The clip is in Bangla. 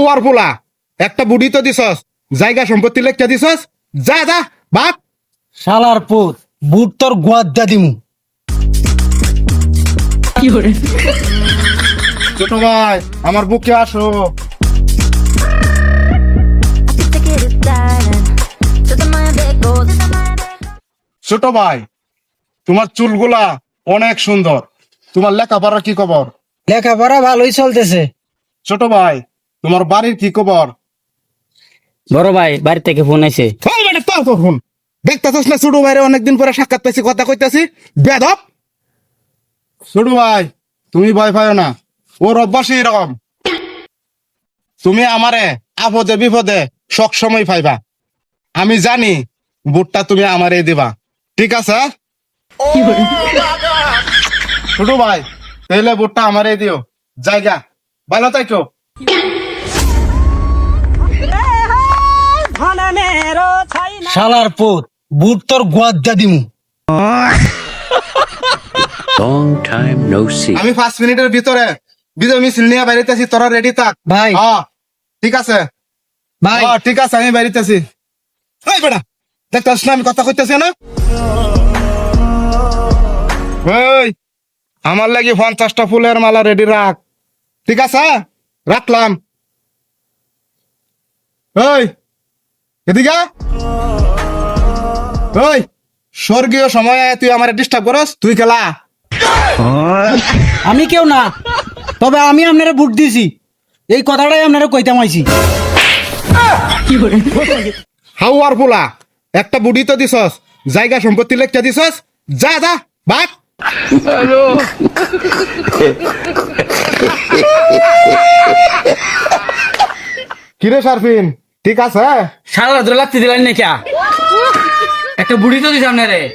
হাওয়ার পোলা একটা বুড়ি তো দিছস জায়গা সম্পত্তি লেখা দিছস যা যা বাপ শালার পুত বুট তোর গোয়াদ দা দিমু। ছোট ভাই আমার বুকে আসো. ছোট ভাই তোমার চুলগুলা অনেক সুন্দর। তোমার লেখাপড়া কি খবর? লেখাপড়া ভালোই চলতেছে। ছোট ভাই তোমার বাড়ির কি খবর? বড় ভাই বাড়ি থেকে ফোন আছে ওই বেটা তোর তোর ফোন। দেখতেছিস না ছোট ভাইরে অনেকদিন পরে সাক্ষাৎ পাইছি কথা কইতাছি। বেদব! ছোট ভাই তুমি ভয় পাও না। ওর অভ্যাসই এরকম। তুমি আমারে আপদে বিপদে সব সময় পাইবা। আমি জানি বুটটা তুমি আমারে দিবা। ঠিক আছে? ছোট ভাই তাহলে বুটটা আমারে দিও। জায়গা ভালো থাকো শালার পুত বুট তোর গোয়াদ দা দিমু। Long time no see. আমি পাঁচ মিনিটের ভিতরে বিজয় মিছিল নিয়ে বাড়িতেছি তোরা রেডি থাক। ভাই। হ্যাঁ ঠিক আছে? ভাই। হ্যাঁ ঠিক আছে আমি বাড়িতেছি এই বেটা দেখতেছ না আমি কথা কইতেছি না? ওই আমার লাগি পঞ্চাশটা ফুলের মালা রেডি রাখ। ঠিক আছে রাখলাম। ওই এদিকে ওই স্বর্গীয় সময়ে তুই আমার ডিস্টার্ব করস তুই খেলা। আমি কেউ না তবে আমি আপনারা বুট দিছি এই কথাটাই আপনারা কইতাম আইছি। হাওয়ার পোলা একটা বুড়ি তো দিছস জায়গা সম্পত্তি লেখা দিছস যা যা বাক কিরে সারফিন? ঠিক আছে। সারা রাত্রে লাগতে দিলেন না কে একটা বুড়ি তো দিছে আপনারে